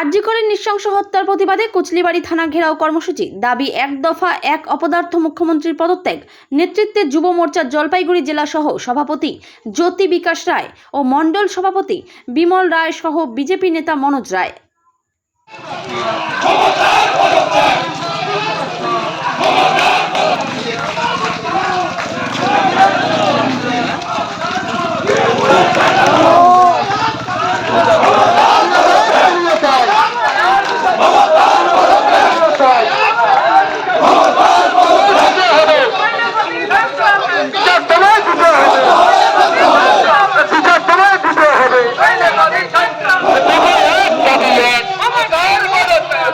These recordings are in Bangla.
আরজিকরের নৃশংস হত্যার প্রতিবাদে কুচলিবাড়ি থানা ঘেরাও কর্মসূচি। দাবি, এক দফা এক অপদার্থ মুখ্যমন্ত্রীর পদত্যাগ। নেতৃত্বে যুব মোর্চার জলপাইগুড়ি জেলা সহ সভাপতি জ্যোতি বিকাশ রায় ও মণ্ডল সভাপতি বিমল রায় সহ বিজেপি নেতা মনোজ রায়।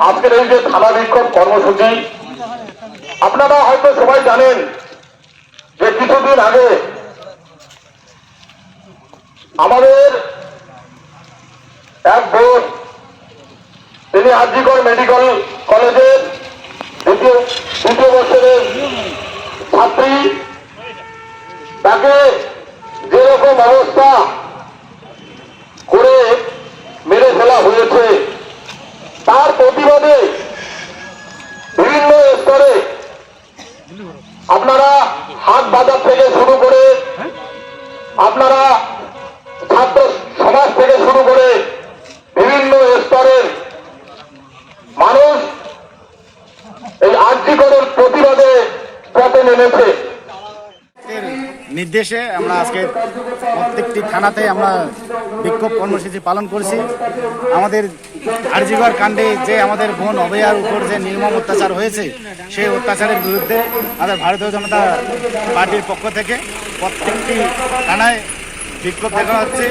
আজকের এই যে থানা বিক্ষোভ কর্মসূচি, আপনারা হয়তো সবাই জানেন যে কিছুদিন আগে আমাদের এক বোন, তিনি আরজিকর মেডিকেল কলেজের দ্বিতীয় দ্বিতীয় বছরের ছাত্রী, তাকে যেরকম অবস্থা করে মেরে ফেলা হয়েছে তার প্রতিবাদে বিভিন্ন স্তরে আপনারা হাট বাজার থেকে শুরু করে আপনারা ছাত্র সমাজ থেকে শুরু করে বিভিন্ন স্তরের মানুষ এই আর্যিকরের প্রতিবাদে পথে নেমেছে। নির্দেশে আমরা আজকে প্রত্যেকটি থানাতে আমরা বিক্ষোভ কর্মসূচি পালন করছি। আমাদের আরজিগড় কাণ্ডে যে আমাদের বোন অভয়ার উপর যে নির্মম অত্যাচার হয়েছে, সেই অত্যাচারের বিরুদ্ধে আমাদের ভারতীয় জনতা পার্টির পক্ষ থেকে প্রত্যেকটি থানায় বিক্ষোভ দেখা হচ্ছে।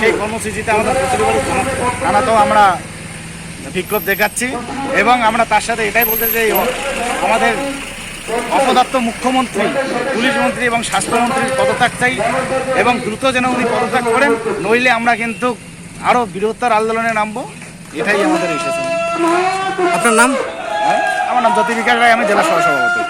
সেই কর্মসূচিতে আমাদের থানাতেও আমরা বিক্ষোভ দেখাচ্ছি এবং আমরা তার সাথে এটাই বলতে চাই, আমাদের অপদার্থ মুখ্যমন্ত্রী পুলিশ মন্ত্রী এবং স্বাস্থ্যমন্ত্রীর পদত্যাগ চাই এবং দ্রুত যেন উনি পদত্যাগ করেন নইলে আমরা কিন্তু আরও বৃহত্তর আন্দোলনে নামবো। এটাই আমাদের এসেছে আপনার নাম? আমার নাম জ্যোতি বিকাশ রায় আমি জেলা সহসভাপতি।